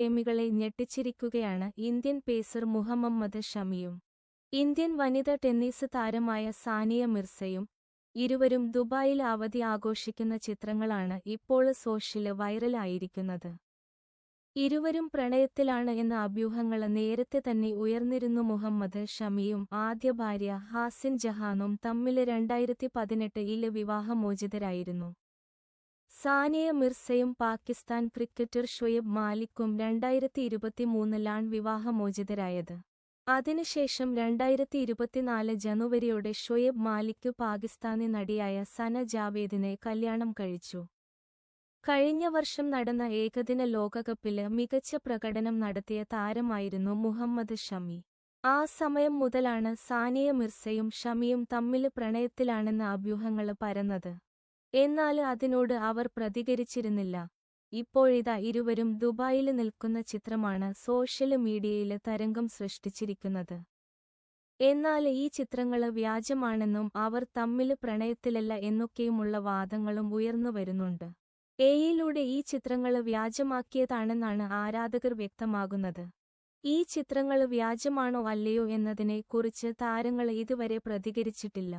എമികളെ ഞെട്ടിച്ചിരിക്കുകയാണ് Indian pacer Mohammed ഷമിയും. Indian വനിതാ ടെന്നീസ് താരമായ സാനിയ മിർസയും ഇരുവരും ദുബായിൽ അവധി ആഘോഷിക്കുന്ന ചിത്രങ്ങളാണ് ഇപ്പോൾ സോഷ്യൽ വൈറലായിരിക്കുന്നത്. ഇരുവരും പ്രണയത്തിലാണ് എന്ന അഭ്യൂഹങ്ങൾ നേരത്തെ തന്നെ ഉയർന്നിരുന്നു മുഹമ്മദ് ഷമിയും ആദ്യ ഭാര്യ ഹാസിൻ ജഹാനും തമ്മിൽ രണ്ടായിരത്തി പതിനെട്ടിൽ വിവാഹമോചിതരായിരുന്നു. സാനിയ മിർസയും പാകിസ്ഥാൻ ക്രിക്കറ്റർ ഷൊയബ് മാലിക്കും രണ്ടായിരത്തി ഇരുപത്തിമൂന്നിലാണ് വിവാഹമോചിതരായത്. അതിനുശേഷം രണ്ടായിരത്തി ഇരുപത്തിനാല് ജനുവരിയോടെ ഷൊയബ് മാലിക് പാകിസ്ഥാനി നടിയായ സന ജാവേദിനെ കല്യാണം കഴിച്ചു. കഴിഞ്ഞ വർഷം നടന്ന ഏകദിന ലോകകപ്പിൽ മികച്ച പ്രകടനം നടത്തിയ താരമായിരുന്നു മുഹമ്മദ് ഷമി. ആ സമയം മുതലാണ് സാനിയ മിർസയും ഷമിയും തമ്മിൽ പ്രണയത്തിലാണെന്ന അഭ്യൂഹങ്ങൾ പരന്നത്. എന്നാൽ അതിനോട് അവർ പ്രതികരിച്ചിരുന്നില്ല. ഇപ്പോഴിതാ ഇരുവരും ദുബായിൽ നിൽക്കുന്ന ചിത്രമാണ് സോഷ്യൽ മീഡിയയിൽ തരംഗം സൃഷ്ടിച്ചിരിക്കുന്നത്. എന്നാൽ ഈ ചിത്രങ്ങൾ വ്യാജമാണെന്നും അവർ തമ്മിൽ പ്രണയത്തിലല്ല എന്നൊക്കെയുമുള്ള വാദങ്ങളും ഉയർന്നു വരുന്നുണ്ട്. എയിലൂടെ ഈ ചിത്രങ്ങൾ വ്യാജമാക്കിയതാണെന്നാണ് ആരാധകർ വ്യക്തമാകുന്നത്. ഈ ചിത്രങ്ങൾ വ്യാജമാണോ അല്ലയോ എന്നതിനെ കുറിച്ച് താരങ്ങൾ ഇതുവരെ പ്രതികരിച്ചിട്ടില്ല.